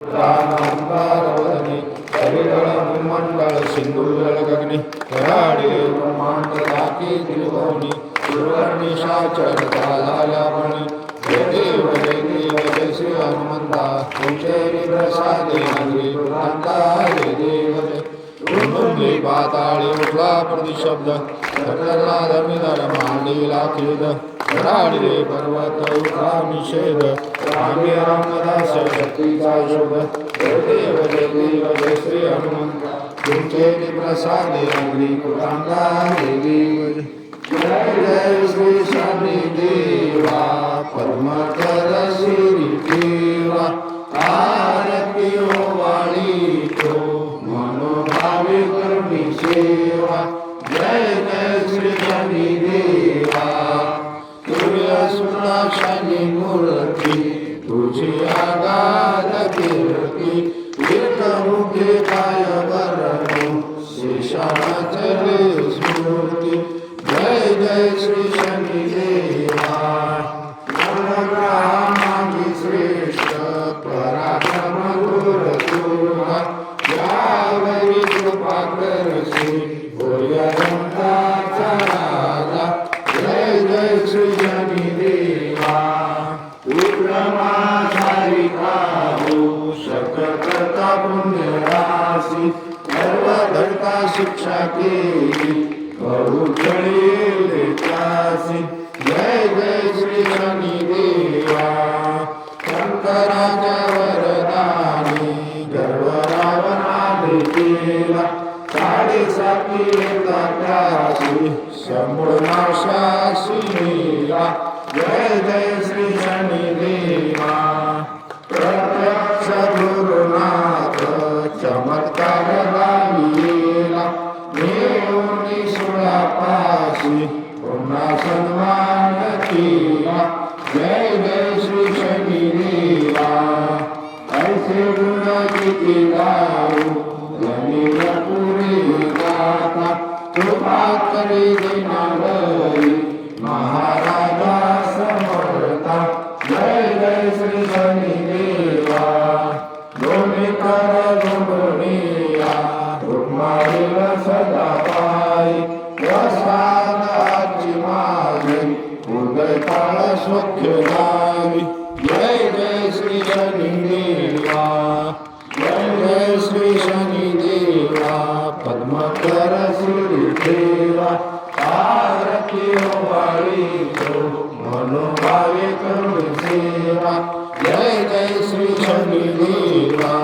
प्राणांकारवदने हरिदळ भूमंडळ सिंधुदळ गगने कराडे ब्रह्मांड टाके त्रिभुवनी दुर्वर्णिशाचर झाल्या म्हणी जय देव जय देव जय श्री हनुमंता तुमचे प्रसादे नगरी वृत्तांता जय देव जय। कुंडली पाताळी उठला प्रतिशब्द सकलला मांडीला खेद कराडी पर्वत उठला निषेध आम्ही रामदास शक्तीचा शोध देव देव जय श्री हनुमंत तुमचे प्रसादे अग्री कुटांगा देवी। जय जय श्री शनी देवा पद्मकर श्री देवा आरती वाणी तो मनोभावी कर्मी सेवा। जय जय श्री शनी देवा। शनि मूर्ती तुझी आगाध कीर्ती कीर्तमुखे काय वरणू शेषाचले स्मृती. जय जय श्री शनि देवा नवग्रहामागी श्रेष्ठ पराक्रम गुरुतुमा यावरी कृपा करता पुण्यराशी सर्व धडका शिक्षा केली बहु त्यासी जय जय श्री शनी देवा। शंकराच्या वरदानी गर्व रावणाने केला साडेसाती ताकाशी संपूर्णाशाशी सुनीला जय जय श्री श्री पुन्हा सन्मानतीला जय जय श्री शनिदेवा ऐसे गुण किती गाऊ जमीन पुरी गाता कृपा करी देणारी महाराजा समर्था जय जय श्री शनिदेवा दोन्ही कर गुणिया रुक्माईला सदा काळ स्वच्छ जय जय श्री शनी देवा जय जय श्री शनी देवा पद्मकर श्री देवा तारकी वाळी मनोभावे करू सेवा जय जय श्री शनी देवा